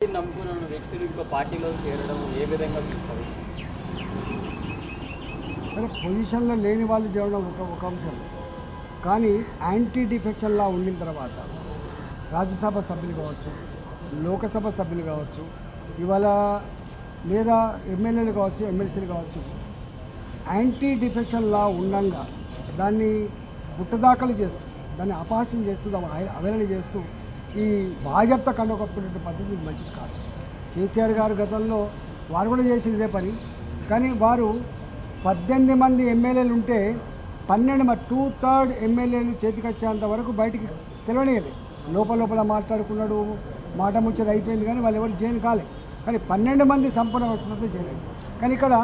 నమ్ముకున్న వ్యక్తులు ఇంకో పార్టీలో చేరడం ఏ విధంగా చూస్తారు? పొజిషన్లో లేని వాళ్ళు చేయడం ఒక ఒక అంశం. కానీ యాంటీ డిఫెక్షన్లా ఉండిన తర్వాత రాజ్యసభ సభ్యులు కావచ్చు లోకసభ సభ్యులు కావచ్చు ఇవాళ లేదా ఎమ్మెల్యేలు కావచ్చు ఎమ్మెల్సీలు కావచ్చు యాంటీ డిఫెక్షన్ లా ఉండగా దాన్ని గుట్టదాఖలు చేస్తూ దాన్ని అపహాస్యం చేస్తూ దాన్ని అవహేళన చేస్తూ ఈ భాజప్త కండకప్పుడే పద్ధతి మంచిది కాదు. కేసీఆర్ గారు గతంలో వారు కూడా చేసింది ఇదే పని. కానీ వారు పద్దెనిమిది మంది ఎమ్మెల్యేలు ఉంటే పన్నెండు మరి టూ థర్డ్ ఎమ్మెల్యేలు చేతికొచ్చేంత వరకు బయటికి తెలియలేదు లోపల లోపల మాట్లాడుకున్నాడు మాట ముచ్చట అయిపోయింది కానీ వాళ్ళు ఎవరు జైలు కాలే. కానీ పన్నెండు మంది సంపూర్ణ వచ్చినట్టు చేయలేదు కానీ ఇక్కడ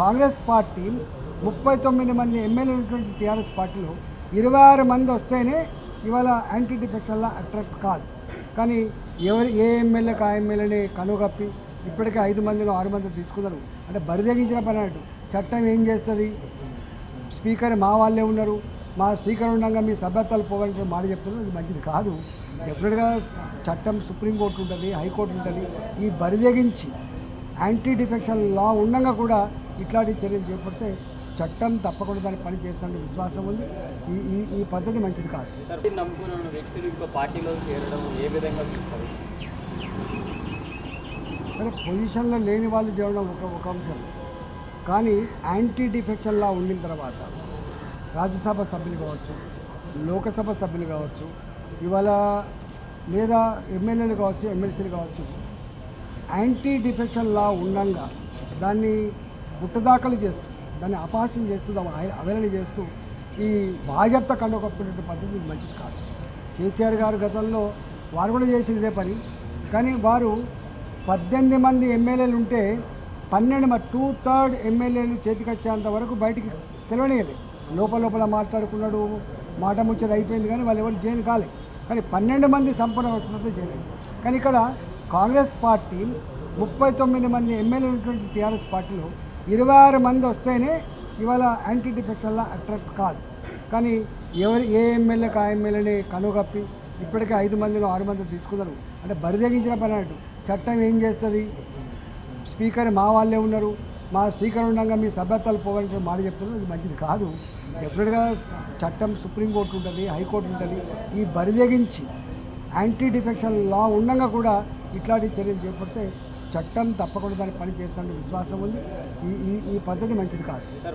కాంగ్రెస్ పార్టీ ముప్పై తొమ్మిది మంది ఎమ్మెల్యేలు ఉన్నటువంటి టీఆర్ఎస్ పార్టీలో ఇరవై ఆరు మంది వస్తేనే ఇవాళ యాంటీ డిఫెక్షన్లా అట్రాక్ట్ కాదు. కానీ ఎవరు ఏ ఎమ్మెల్యేకి ఆ ఎమ్మెల్యేని కనుగప్పి ఇప్పటికే ఐదు మందిలో ఆరు మంది తీసుకున్నారు. అంటే బరిదగించిన పని అన్నట్టు చట్టం ఏం చేస్తుంది? స్పీకర్ మా వాళ్ళే ఉన్నారు. మా స్పీకర్ ఉండగా మీ సభ్యత్వాలు పోవాలని మాట చెప్తున్నారు. అది మంచిది కాదు. డెఫినెట్గా చట్టం సుప్రీంకోర్టు ఉంటుంది హైకోర్టు ఉంటుంది. ఈ బరిదగించి యాంటీ డిఫెక్షన్ లా ఉండగా కూడా ఇట్లాంటి చర్యలు చేపడితే చట్టం తప్పకుండా దాన్ని పని చేస్తున్న విశ్వాసం ఉంది. ఈ ఈ ఈ పద్ధతి మంచిది కాదు. సార్ నమ్ముకున్న వ్యక్తులు ఇంకో పార్టీలో చేరడం ఏ విధంగా చూస్తారు? అంటే పొజిషన్లో లేని వాళ్ళు చేయడం ఒక ఒక అంశం. కానీ యాంటీ డిఫెక్షన్లా ఉండిన తర్వాత రాజ్యసభ సభ్యులు కావచ్చు లోకసభ సభ్యులు కావచ్చు ఇవాళ లేదా ఎమ్మెల్యేలు కావచ్చు ఎమ్మెల్సీలు కావచ్చు యాంటీ డిఫెక్షన్ లా ఉండంగా దాన్ని గుట్టదాఖలు చేస్తూ దాన్ని అపహాస్యం చేస్తూ దాన్ని అవహేళన చేస్తూ ఈ భాజప్త కండకప్పుడే పద్ధతి మంచిది కాదు. కేసీఆర్ గారు గతంలో వారు కూడా చేసింది ఇదే పని. కానీ వారు పద్దెనిమిది మంది ఎమ్మెల్యేలు ఉంటే పన్నెండు మరి టూ థర్డ్ ఎమ్మెల్యేలు చేతికొచ్చేంత వరకు బయటికి తెలియలేదు లోపల లోపల మాట్లాడుకున్నాడు మాట ముచ్చేది అయిపోయింది కానీ వాళ్ళు ఎవరు జైలు కాలే. కానీ పన్నెండు మంది సంపూర్ణ వచ్చినట్టు చేయలేదు కానీ ఇక్కడ కాంగ్రెస్ పార్టీ ముప్పై తొమ్మిది మంది ఎమ్మెల్యేలు ఉన్నటువంటి టీఆర్ఎస్ పార్టీలో ఇరవై ఆరు మంది వస్తేనే ఇవాళ యాంటీ డిఫెక్షన్లా అట్రాక్ట్ కాదు. కానీ ఎవరు ఏ ఎమ్మెల్యేకి ఆ ఎమ్మెల్యేని కనుగప్పి ఇప్పటికే ఐదు మందిలో ఆరు మంది తీసుకున్నారు. అంటే బరిదగించిన పని అన్నట్టు. చట్టం ఏం చేస్తుంది? స్పీకర్ మా వాళ్ళే ఉన్నారు. మా స్పీకర్ ఉండగా మీ సభ్యత్వాలు పోవాలని మాట చెప్తున్నారు. ఇది మంచిది కాదు. డెఫినెట్గా చట్టం సుప్రీంకోర్టు ఉంటుంది హైకోర్టు ఉంటుంది. ఈ బరిదగించి యాంటీ డిఫెక్షన్ లా ఉండగా కూడా ఇట్లాంటి చర్యలు చేపడితే చట్టం తప్పకుండా దాన్ని పని చేస్తానని విశ్వాసం ఉంది. ఈ ఈ పద్ధతి మంచిది కాదు.